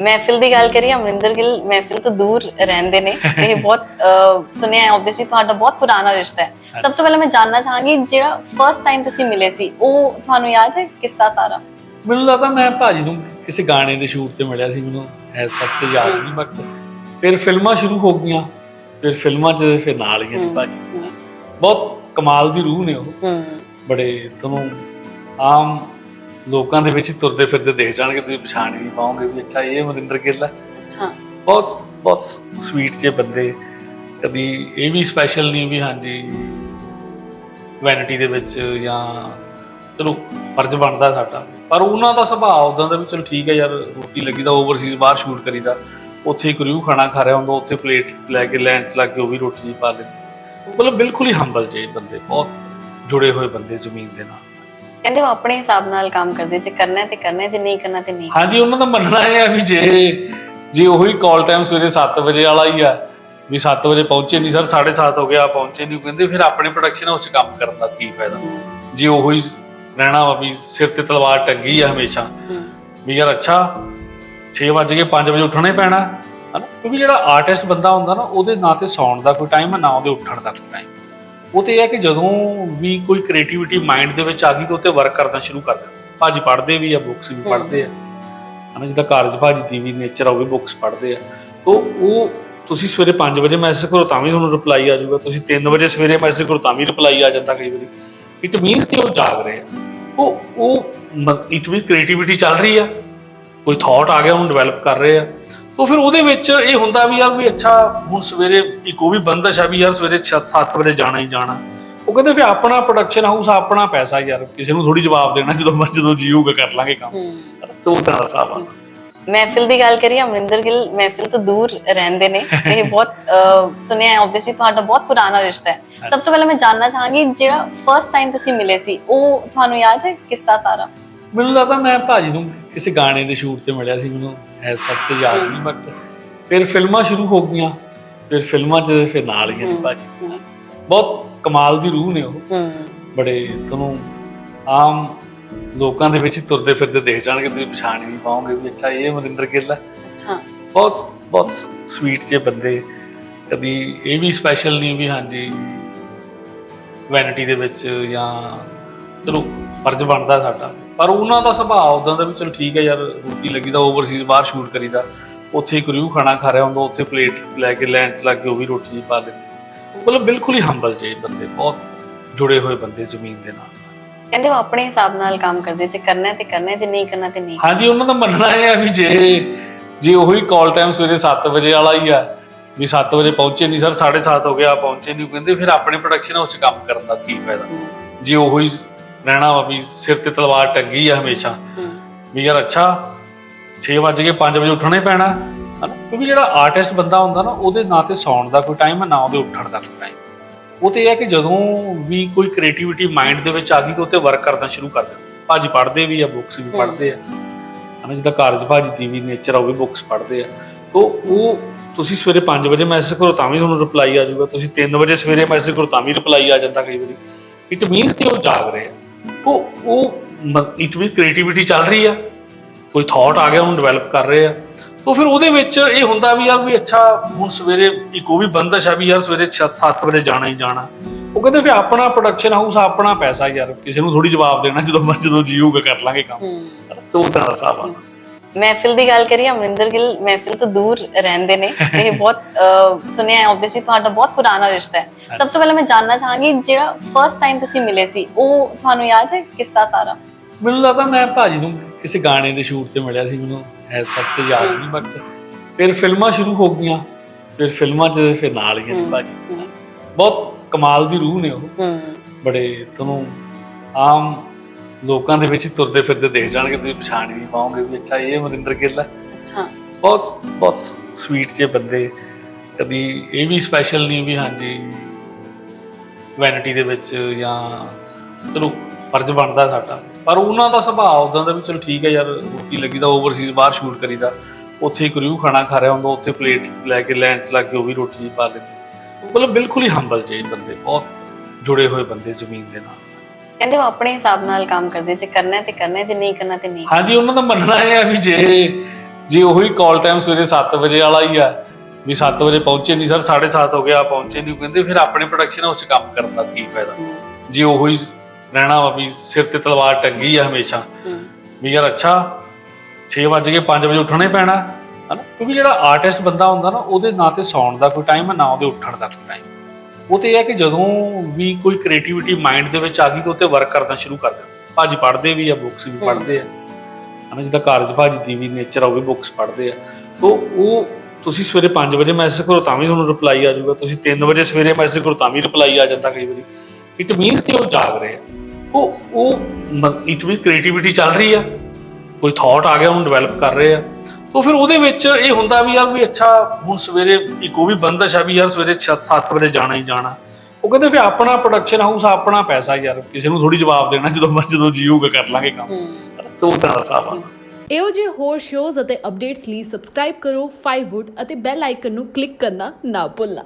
ਮਹਿਫਿਲ ਦੀ ਗੱਲ ਕਰੀਏ ਅਮਰਿੰਦਰ ਗਿੱਲ ਮਹਿਫਿਲ ਤੋਂ ਦੂਰ ਰਹਿੰਦੇ ਨੇ। ਇਹ ਬਹੁਤ ਸੁਣਿਆ ਹੈ ਆਬਵੀਅਸਲੀ ਤੁਹਾਡਾ ਬਹੁਤ ਪੁਰਾਣਾ ਰਿਸ਼ਤਾ ਹੈ। ਸਭ ਤੋਂ ਪਹਿਲਾਂ ਮੈਂ ਜਾਨਣਾ ਚਾਹਾਂਗੀ ਜਿਹੜਾ ਫਰਸਟ ਟਾਈਮ ਤੁਸੀਂ ਮਿਲੇ ਸੀ ਉਹ ਤੁਹਾਨੂੰ ਯਾਦ ਹੈ ਕਿੱਸਾ ਸਾਰਾ? ਮੈਨੂੰ ਲੱਗਦਾ ਮੈਂ ਭਾਜੀ ਨੂੰ ਕਿਸੇ ਗਾਣੇ ਦੇ ਸ਼ੂਟ ਤੇ ਮਿਲਿਆ ਸੀ ਮੈਨੂੰ ਐਸ ਸੱਚ ਤੇ ਯਾਦ ਨਹੀਂ ਬਟ ਫਿਰ ਫਿਲਮਾਂ ਸ਼ੁਰੂ ਹੋ ਗਈਆਂ ਫਿਰ ਫਿਲਮਾਂ 'ਚ ਫਿਰ ਨਾਲ ਆ ਸੀ ਭਾਜੀ। ਬਹੁਤ ਕਮਾਲ ਦੀ ਰੂਹ ਨੇ ਉਹ। ਬੜੇ ਤੁਹਾਨੂੰ ਆਮ ਲੋਕਾਂ ਦੇ ਵਿੱਚ ਹੀ ਤੁਰਦੇ ਫਿਰਦੇ ਦੇਖ ਜਾਣਗੇ ਤੁਸੀਂ ਪਛਾਣ ਹੀ ਨਹੀਂ ਪਾਓਗੇ ਵੀ ਅੱਛਾ ਇਹ ਅਮਰਿੰਦਰ ਗਿੱਲ ਹੈ ਅੱਛਾ। ਬਹੁਤ ਬਹੁਤ ਸਵੀਟ ਜਿਹੇ ਬੰਦੇ। ਕਦੀ ਇਹ ਵੀ ਸਪੈਸ਼ਲ ਨਹੀਂ ਵੀ ਹਾਂਜੀ ਵੈਨਿਟੀ ਦੇ ਵਿੱਚ ਜਾਂ ਚਲੋ ਫਰਜ਼ ਬਣਦਾ ਸਾਡਾ। ਪਰ ਉਹਨਾਂ ਦਾ ਸੁਭਾਅ ਉਦਾਂ ਦਾ ਵੀ ਚਲੋ ਠੀਕ ਹੈ ਯਾਰ ਰੋਟੀ ਲੱਗੀ ਤਾਂ ਓਵਰਸੀਜ਼ ਬਾਹਰ ਸ਼ੂਟ ਕਰੀਦਾ। ਉੱਥੇ ਕਰਿਊ ਖਾਣਾ ਖਾ ਰਿਹਾ ਹੁੰਦਾ ਉੱਥੇ ਪਲੇਟ ਲੈ ਕੇ ਚ ਲੱਗ ਕੇ ਉਹ ਵੀ ਰੋਟੀ ਜੀ ਪਾ ਲੈਂਦੇ। ਮਤਲਬ ਬਿਲਕੁਲ ਹੀ ਹੰਬਲ ਜੇ ਬੰਦੇ ਬਹੁਤ ਜੁੜੇ ਹੋਏ ਬੰਦੇ ਜ਼ਮੀਨ ਦੇ ਨਾਲ। ਕਹਿੰਦੇ ਉਹ ਆਪਣੇ ਹਿਸਾਬ ਨਾਲ ਕੰਮ ਕਰਦੇ ਜੇ ਕਰਨਾ ਹੈ ਤੇ ਕਰਨਾ ਹੈ ਜੇ ਨਹੀਂ ਕਰਨਾ ਤੇ ਨਹੀਂ ਹਾਂਜੀ ਉਹਨਾਂ ਦਾ ਮੰਨਣਾ ਇਹ ਹੈ ਵੀ ਜੇ ਜੇ ਉਹੀ ਕਾਲ ਟਾਈਮ ਸਵੇਰੇ 7 ਵਜੇ ਵਾਲਾ ਹੀ ਆ ਵੀ 7 ਵਜੇ ਪਹੁੰਚੇ ਨਹੀਂ ਸਰ 7:30 ਹੋ ਗਿਆ ਪਹੁੰਚੇ ਨਹੀਂ ਕਹਿੰਦੇ ਫਿਰ ਆਪਣੇ ਪ੍ਰੋਡਕਸ਼ਨ ਹਾਊਸ 'ਚ ਕੰਮ ਕਰਨ ਦਾ ਕੀ ਫਾਇਦਾ? ਜੇ ਉਹੀ ਰਹਿਣਾ ਵਾ ਵੀ ਸਿਰ ਤੇ ਤਲਵਾਰ ਟੰਗੀ ਆ ਹਮੇਸ਼ਾ ਵੀ ਯਾਰ ਅੱਛਾ 6 ਵਜੇ ਕੇ 5 ਵਜੇ ਉੱਠਣਾ ਹੀ ਪੈਣਾ ਹਨਾ? ਕਿਉਂਕਿ ਜਿਹੜਾ ਆਰਟਿਸਟ ਬੰਦਾ ਹੁੰਦਾ ਨਾ ਉਹਦੇ ਨਾ ਤੇ ਸੌਣ ਦਾ ਕੋਈ ਟਾਈਮ ਹੈ ਨਾ ਉਹਦੇ ਉੱਠਣ ਦਾ ਕੋਈ ਟਾਈਮ ਉਹ ਤੇ ਇਹ ਹੈ ਕਿ ਜਦੋਂ ਵੀ ਕੋਈ ਕ੍ਰੀਏਟੀਵਿਟੀ ਮਾਈਂਡ ਦੇ ਵਿੱਚ ਆ ਗਈ ਤਾਂ ਉੱਤੇ ਵਰਕ ਕਰਨਾ ਸ਼ੁਰੂ ਕਰ ਦਿੰਦਾ ਭਾਜੀ ਪੜ੍ਹਦੇ ਵੀ ਆ ਬੁੱਕਸ ਵੀ ਪੜ੍ਹਦੇ ਆ। ਹਨਾ ਜਿੱਦਾਂ ਕਾਰਜ ਭਾਜੀ ਦੀ ਵੀ ਨੇਚਰ ਆ ਉਹ ਵੀ ਬੁੱਕਸ ਪੜ੍ਹਦੇ ਆ। ਤਾਂ ਉਹ ਤੁਸੀਂ ਸਵੇਰੇ 5 ਵਜੇ ਮੈਸੇਜ ਕਰੋ ਤਾਂ ਵੀ ਤੁਹਾਨੂੰ ਰਿਪਲਾਈ ਆ ਜਾਊਗਾ। ਤੁਸੀਂ 3 ਵਜੇ ਸਵੇਰੇ ਮੈਸੇਜ ਕਰੋ ਤਾਂ ਵੀ ਰਿਪਲਾਈ ਆ ਜਾਂਦਾ ਕਈ ਵਾਰੀ। ਇਟ ਮੀਨਸ ਕਿ ਉਹ ਜਾਗ ਰਹੇ ਆ। ਉਹ ਉਹ ਇਟ ਵੀ ਕ੍ਰੀਏਟੀਵਿਟੀ ਚੱਲ ਰਹੀ ਆ। ਕੋਈ ਥਾਟ ਆ ਗਿਆ ਉਹਨੂੰ ਡਿਵੈਲਪ ਕਰ ਰਹੇ ਆ। ਤਾਂ ਫਿਰ ਉਹਦੇ ਵਿੱਚ ਇਹ ਹੁੰਦਾ ਵੀ ਯਾਰ ਵੀ ਅੱਛਾ ਹੁਣ ਸਵੇਰੇ ਇੱਕ ਉਹ ਵੀ ਬੰਦਸ਼ ਆ ਵੀ ਯਾਰ ਸਵੇਰੇ 7 ਵਜੇ ਜਾਣਾ ਹੀ ਜਾਣਾ। ਉਹ ਕਹਿੰਦੇ ਫਿਰ ਆਪਣਾ ਪ੍ਰੋਡਕਸ਼ਨ ਹਾਊਸ ਆਪਣਾ ਪੈਸਾ ਯਾਰ ਕਿਸੇ ਨੂੰ ਥੋੜੀ ਜਵਾਬ ਦੇਣਾ ਜਦੋਂ ਮਰ ਜਦੋਂ ਜੀਊਗਾ ਕਰ ਲਾਂਗੇ ਕੰਮ। ਸੋ ਉਹਦਾ ਦਾ ਆ। ਮਹਿਫਿਲ ਦੀ ਗੱਲ ਕਰੀਏ ਅਮਰਿੰਦਰ ਗਿੱਲ ਮਹਿਫਿਲ ਤੋਂ ਦੂਰ ਰਹਿੰਦੇ ਨੇ। ਇਹ ਬਹੁਤ ਸੁਣਿਆ ਹੈ ਆਬਵੀਅਸਲੀ ਤੁਹਾਡਾ ਬਹੁਤ ਪੁਰਾਣਾ ਰਿਸ਼ਤਾ ਹੈ। ਸਭ ਤੋਂ ਪਹਿਲਾਂ ਮੈਂ ਜਾਨਣਾ ਚਾਹਾਂਗੀ ਜਿਹੜਾ ਫਰਸਟ ਟਾਈਮ ਤੁਸੀਂ ਮਿਲੇ ਸੀ ਉਹ ਤੁਹਾਨੂੰ ਯਾਦ ਹੈ ਕਿੱਸਾ ਸਾਰਾ? ਮੈਨੂੰ ਲੱਗਦਾ ਮੈਂ ਭਾਜੀ ਨੂੰ ਕਿਸੇ ਗਾਣੇ ਦੇ ਸ਼ੂਟ ਤੇ ਮਿਲਿਆ ਸੀ ਮੈਨੂੰ ਐਸ ਸੱਚ ਤੇ ਯਾਦ ਨਹੀਂ ਬਟ ਫਿਰ ਫਿਲਮਾਂ ਸ਼ੁਰੂ ਹੋ ਗਈਆਂ ਫਿਰ ਫਿਲਮਾਂ 'ਚ ਫਿਰ ਨਾਲ ਹੀ ਸੀ ਭਾਜੀ। ਬਹੁਤ ਕਮਾਲ ਦੀ ਰੂਹ ਨੇ ਉਹ। ਬੜੇ ਤੁਹਾਨੂੰ ਆਮ ਲੋਕਾਂ ਦੇ ਵਿੱਚ ਤੁਰਦੇ ਫਿਰਦੇ ਦੇਖ ਜਾਣਗੇ ਤੁਸੀਂ ਪਛਾਣ ਨਹੀਂ ਪਾਓਗੇ ਵੀ ਅੱਛਾ ਇਹ ਅਮਰਿੰਦਰ ਗਿੱਲ ਹੈ। ਅੱਛਾ। ਬਹੁਤ ਬਹੁਤ ਸਵੀਟ ਜਿਹੇ ਬੰਦੇ। ਕਦੀ ਇਹ ਵੀ ਸਪੈਸ਼ਲ ਨਹੀਂ ਵੀ ਹਾਂਜੀ ਵੈਨਿਟੀ ਦੇ ਵਿੱਚ ਜਾਂ ਚਲੋ ਫਰਜ਼ ਬਣਦਾ ਸਾਡਾ। ਪਰ ਉਹਨਾਂ ਦਾ ਸੁਭਾਅ ਉਦਾਂ ਦਾ ਵੀ ਚਲੋ ਠੀਕ ਹੈ ਯਾਰ ਰੋਟੀ ਲੱਗੀ ਤਾਂ ਓਵਰਸੀਜ਼ ਬਾਹਰ ਸ਼ੂਟ ਕਰੀਦਾ। ਉੱਥੇ ਕਰਿਊ ਖਾਣਾ ਖਾ ਰਿਹਾ ਹੁੰਦਾ ਉੱਥੇ ਪਲੇਟ ਲੈ ਕੇ ਲੈਣ ਚ ਲੱਗ ਕੇ ਉਹ ਵੀ ਰੋਟੀ ਜੀ ਪਾ ਲੈਂਦੇ ਮਤਲਬ ਬਿਲਕੁਲ ਹੀ ਹੰਬਲ ਜੇ ਬੰਦੇ ਬਹੁਤ ਜੁੜੇ ਹੋਏ ਬੰਦੇ ਜ਼ਮੀਨ ਦੇ ਨਾਲ। ਕਹਿੰਦੇ ਉਹ ਆਪਣੇ ਹਿਸਾਬ ਨਾਲ ਕੰਮ ਕਰਦੇ ਜੇ ਕਰਨਾ ਤੇ ਕਰਨਾ ਜੇ ਨਹੀਂ ਕਰਨਾ ਤੇ ਨਹੀਂ। ਹਾਂਜੀ ਉਹਨਾਂ ਦਾ ਮੰਨਣਾ ਇਹ ਹੈ ਵੀ ਜੇ ਜੇ ਉਹੀ ਕਾਲ ਟਾਈਮ ਸਵੇਰੇ 7 ਵਜੇ ਵਾਲਾ ਹੀ ਆ ਵੀ 7 ਵਜੇ ਪਹੁੰਚੇ ਨਹੀਂ ਸਰ 7:30 ਹੋ ਗਿਆ ਪਹੁੰਚੇ ਨਹੀਂ ਕਹਿੰਦੇ ਫਿਰ ਆਪਣੇ ਪ੍ਰੋਡਕਸ਼ਨ ਹਾਊਸ 'ਚ ਕੰਮ ਕਰਨ ਦਾ ਕੀ ਫਾਇਦਾ। ਜੇ ਉਹੀ ਰਹਿਣਾ ਵਾ ਵੀ ਸਿਰ ਤੇ ਤਲਵਾਰ ਟੰਗੀ ਆ ਹਮੇਸ਼ਾ। ਵੀ ਯਾਰ ਅੱਛਾ 6 ਵਜੇ ਕੇ 5 ਵਜੇ ਉੱਠਣਾ ਹੀ ਪੈਣਾ। ਹਨਾ? ਕਿਉਂਕਿ ਜਿਹੜਾ ਆਰਟਿਸਟ ਬੰਦਾ ਹੁੰਦਾ ਨਾ, ਉਹਦੇ ਨਾ ਤੇ ਸੌਣ ਦਾ ਕੋਈ ਟਾਈਮ ਹੈ ਨਾ ਉਹਦੇ ਉੱਠਣ ਦਾ ਕੋਈ ਟਾਈਮ ਉਹ ਤੇ ਇਹ ਹੈ ਕਿ ਜਦੋਂ ਵੀ ਕੋਈ ਕ੍ਰੀਏਟੀਵਿਟੀ ਮਾਈਂਡ ਦੇ ਵਿੱਚ ਆ ਗਈ ਤਾਂ ਉੱਤੇ ਵਰਕ ਕਰਨਾ ਸ਼ੁਰੂ ਕਰ ਦਿੰਦਾ। ਭਾਜੀ ਪੜ੍ਹਦੇ ਵੀ ਆ ਬੁੱਕਸ ਵੀ ਪੜ੍ਹਦੇ ਆ। ਹਨਾ, ਜਿੱਦਾਂ ਕਾਰਜ ਭਾਜੀ ਦੀ ਵੀ ਨੇਚਰ ਆ, ਉਹ ਵੀ ਬੁੱਕਸ ਪੜ੍ਹਦੇ ਆ। ਤਾਂ ਉਹ ਤੁਸੀਂ ਸਵੇਰੇ 5 ਵਜੇ ਮੈਸੇਜ ਕਰੋ ਤਾਂ ਵੀ ਤੁਹਾਨੂੰ ਰਿਪਲਾਈ ਆ ਜਾਊਗਾ। ਤੁਸੀਂ 3 ਵਜੇ ਸਵੇਰੇ ਮੈਸੇਜ ਕਰੋ ਤਾਂ ਵੀ ਰਿਪਲਾਈ ਆ ਜਾਂਦਾ ਕਈ ਵਾਰੀ। ਇਟ ਮੀਨਸ ਕਿ ਉਹ ਜਾਗ ਰਹੇ ਆ। ਉਹ ਉਹ ਇਟ ਵੀ ਕ੍ਰੀਏਟੀਵਿਟੀ ਚੱਲ ਰਹੀ ਆ। ਕੋਈ ਥਾਟ ਆ ਗਿਆ ਉਹਨੂੰ ਡਿਵੈਲਪ ਕਰ ਰਹੇ ਆ। ਤਾਂ ਫਿਰ ਉਹਦੇ ਵਿੱਚ ਇਹ ਹੁੰਦਾ ਵੀ ਯਾਰ ਵੀ ਅੱਛਾ ਹੁਣ ਸਵੇਰੇ ਇੱਕ ਉਹ ਵੀ ਬੰਦਸ਼ ਆ ਵੀ ਯਾਰ ਸਵੇਰੇ 7 ਵਜੇ ਜਾਣਾ ਹੀ ਜਾਣਾ। ਉਹ ਕਹਿੰਦੇ ਫਿਰ ਆਪਣਾ ਪ੍ਰੋਡਕਸ਼ਨ ਹਾਊਸ ਆਪਣਾ ਪੈਸਾ ਯਾਰ ਕਿਸੇ ਨੂੰ ਥੋੜੀ ਜਵਾਬ ਦੇਣਾ ਜਦੋਂ ਮਰ ਜਦੋਂ ਜੀਊਗਾ ਕਰ ਲਾਂਗੇ ਕੰਮ। ਸੋ ਉਹਦਾ ਦਾ ਆ। ਮਹਿਫਿਲ ਦੀ ਗੱਲ ਕਰੀਏ ਅਮਰਿੰਦਰ ਗਿੱਲ ਮਹਿਫਿਲ ਤੋਂ ਦੂਰ ਰਹਿੰਦੇ ਨੇ। ਇਹ ਬਹੁਤ ਸੁਣਿਆ ਹੈ ਆਬਵੀਅਸਲੀ ਤੁਹਾਡਾ ਬਹੁਤ ਪੁਰਾਣਾ ਰਿਸ਼ਤਾ ਹੈ। ਸਭ ਤੋਂ ਪਹਿਲਾਂ ਮੈਂ ਜਾਨਣਾ ਚਾਹਾਂਗੀ ਜਿਹੜਾ ਫਰਸਟ ਟਾਈਮ ਤੁਸੀਂ ਮਿਲੇ ਸੀ ਉਹ ਤੁਹਾਨੂੰ ਯਾਦ ਹੈ ਕਿੱਸਾ ਸਾਰਾ? ਮੈਨੂੰ ਲੱਗਦਾ ਮੈਂ ਭਾਜੀ ਨੂੰ ਕਿਸੇ ਗਾਣੇ ਦੇ ਸ਼ੂਟ ਤੇ ਮਿਲਿਆ ਸੀ ਮੈਨੂੰ ਐਸ ਸੱਚ ਤੇ ਯਾਦ ਨਹੀਂ ਬਟ ਫਿਰ ਫਿਲਮਾਂ ਸ਼ੁਰੂ ਹੋ ਗਈਆਂ ਫਿਰ ਫਿਲਮਾਂ 'ਚ ਫਿਰ ਨਾਲ ਹੀ ਸੀ ਭਾਜੀ। ਬਹੁਤ ਕਮਾਲ ਦੀ ਰੂਹ ਨੇ ਉਹ। ਬੜੇ ਤੁਹਾਨੂੰ ਆਮ ਲੋਕਾਂ ਦੇ ਵਿੱਚ ਹੀ ਤੁਰਦੇ ਫਿਰਦੇ ਦੇਖ ਜਾਣਗੇ ਤੁਸੀਂ ਪਛਾਣ ਨਹੀਂ ਪਾਓਗੇ ਵੀ ਅੱਛਾ ਇਹ ਅਮਰਿੰਦਰ ਗਿੱਲ ਹੈ। ਅੱਛਾ। ਬਹੁਤ ਬਹੁਤ ਸਵੀਟ ਜਿਹੇ ਬੰਦੇ। ਕਦੀ ਇਹ ਵੀ ਸਪੈਸ਼ਲ ਨਹੀਂ ਵੀ ਹਾਂਜੀ ਵੈਨਿਟੀ ਦੇ ਵਿੱਚ ਜਾਂ ਚਲੋ ਫਰਜ਼ ਬਣਦਾ ਸਾਡਾ। ਪਰ ਉਹਨਾਂ ਦਾ ਸੁਭਾਅ ਉਦਾਂ ਦਾ ਵੀ ਚਲੋ ਠੀਕ ਹੈ ਯਾਰ ਰੋਟੀ ਲੱਗੀ ਤਾਂ ਓਵਰਸੀਜ਼ ਬਾਹਰ ਸ਼ੂਟ ਕਰੀਦਾ। ਉੱਥੇ ਕਰਿਊ ਖਾਣਾ ਖਾ ਰਿਹਾ ਹੁੰਦਾ ਉੱਥੇ ਪਲੇਟ ਲੈ ਕੇ ਲੈਣ ਚ ਲੱਗ ਕੇ ਉਹ ਵੀ ਰੋਟੀ ਜੀ ਪਾ ਲੈਂਦੇ। ਮਤਲਬ ਬਿਲਕੁਲ ਹੀ ਹੰਬਲ ਜੇ ਬੰਦੇ ਬਹੁਤ ਜੁੜੇ ਹੋਏ ਬੰਦੇ ਜ਼ਮੀਨ ਦੇ ਨਾਲ। ਕਹਿੰਦੇ ਉਹ ਆਪਣੇ ਹਿਸਾਬ ਨਾਲ ਕੰਮ ਕਰਦੇ ਜੇ ਕਰਨਾ ਤੇ ਕਰਨਾ ਜੇ ਨਹੀਂ ਕਰਨਾ ਤੇ ਨਹੀਂ ਹਾਂਜੀ ਉਹਨਾਂ ਦਾ ਮੰਨਣਾ ਇਹ ਹੈ ਵੀ ਜੇ ਜੇ ਉਹੀ ਕਾਲ ਟਾਈਮ ਸਵੇਰੇ 7 ਵਜੇ ਵਾਲਾ ਹੀ ਆ ਵੀ 7 ਵਜੇ ਪਹੁੰਚੇ ਨਹੀਂ ਸਰ 7:30 ਹੋ ਗਿਆ ਪਹੁੰਚੇ ਨਹੀਂ ਕਹਿੰਦੇ ਫਿਰ ਆਪਣੇ ਪ੍ਰੋਡਕਸ਼ਨ ਹਾਊਸ 'ਚ ਕੰਮ ਕਰਨ ਦਾ ਕੀ ਫਾਇਦਾ? ਜੇ ਉਹੀ ਰਹਿਣਾ ਵਾ ਵੀ ਸਿਰ ਤੇ ਤਲਵਾਰ ਟੰਗੀ ਆ ਹਮੇਸ਼ਾ ਵੀ ਯਾਰ ਅੱਛਾ 6 ਵਜੇ ਕੇ 5 ਵਜੇ ਉੱਠਣਾ ਹੀ ਪੈਣਾ ਹਨਾ? ਕਿਉਂਕਿ ਜਿਹੜਾ ਆਰਟਿਸਟ ਬੰਦਾ ਹੁੰਦਾ ਨਾ ਉਹਦੇ ਨਾ ਤੇ ਸੌਣ ਦਾ ਕੋਈ ਟਾਈਮ ਹੈ ਨਾ ਉਹਦੇ ਉੱਠਣ ਦਾ ਕੋਈ ਟਾਈਮ ਉਹ ਤੇ ਇਹ ਹੈ ਕਿ ਜਦੋਂ ਵੀ ਕੋਈ ਕ੍ਰੀਏਟੀਵਿਟੀ ਮਾਈਂਡ ਦੇ ਵਿੱਚ ਆ ਗਈ ਤਾਂ ਉਹ ਤੇ ਵਰਕ ਕਰਨਾ ਸ਼ੁਰੂ ਕਰ ਦਿੰਦਾ ਭਾਜੀ ਪੜ੍ਹਦੇ ਵੀ ਆ ਬੁੱਕਸ ਵੀ ਪੜ੍ਹਦੇ ਆ। ਹਨਾ, ਜਿੱਦਾਂ ਕਾਰਜ ਭਾਜੀ ਦੀ ਵੀ ਨੇਚਰ ਆ, ਉਹ ਵੀ ਬੁੱਕਸ ਪੜ੍ਹਦੇ ਆ। ਤਾਂ ਉਹ ਤੁਸੀਂ ਸਵੇਰੇ 5 ਵਜੇ ਮੈਸੇਜ ਕਰੋ ਤਾਂ ਵੀ ਤੁਹਾਨੂੰ ਰਿਪਲਾਈ ਆ ਜਾਊਗਾ। ਤੁਸੀਂ 3 ਵਜੇ ਸਵੇਰੇ ਮੈਸੇਜ ਕਰੋ ਤਾਂ ਵੀ ਰਿਪਲਾਈ ਆ ਜਾਂਦਾ ਕਈ ਵਾਰੀ। ਇਟ ਮੀਨਸ ਕਿ ਉਹ ਜਾਗ ਰਹੇ ਆ। ਉਹ ਉਹ ਇਟ ਵੀ ਕ੍ਰੀਏਟੀਵਿਟੀ ਚੱਲ ਰਹੀ ਆ। ਕੋਈ ਥਾਟ ਆ ਗਿਆ, ਉਹਨੂੰ ਡਿਵੈਲਪ ਕਰ ਰਹੇ ਆ। ਤਾਂ ਫਿਰ ਉਹਦੇ ਵਿੱਚ ਇਹ ਹੁੰਦਾ ਵੀ ਯਾਰ ਵੀ ਅੱਛਾ ਹੁਣ ਸਵੇਰੇ ਇੱਕ ਉਹ ਵੀ ਬੰਦਸ਼ ਆ ਵੀ ਯਾਰ ਸਵੇਰੇ 7 ਵਜੇ ਜਾਣਾ ਹੀ ਜਾਣਾ। ਉਹ ਕਹਿੰਦੇ ਫਿਰ ਆਪਣਾ ਪ੍ਰੋਡਕਸ਼ਨ ਹਾਊਸ ਆਪਣਾ ਪੈਸਾ ਯਾਰ ਕਿਸੇ ਨੂੰ ਥੋੜੀ ਜਵਾਬ ਦੇਣਾ ਜਦੋਂ ਮਰ ਜਦੋਂ ਜੀਊਗਾ ਕਰ ਲਾਂਗੇ ਕੰਮ। ਸੋ ਉਹਦਾ ਦਾ ਹਿਸਾਬ ਆ। ਇਹੋ ਜਿਹੇ ਹੋਰ ਸ਼ੋਜ਼ ਅਤੇ ਅਪਡੇਟਸ ਲਈ ਸਬਸਕ੍ਰਾਈਬ ਕਰੋ 5wood ਅਤੇ ਬੈਲ ਆਈਕਨ ਨੂੰ ਕਲਿੱਕ ਕਰਨਾ ਨਾ ਭੁੱਲਣਾ।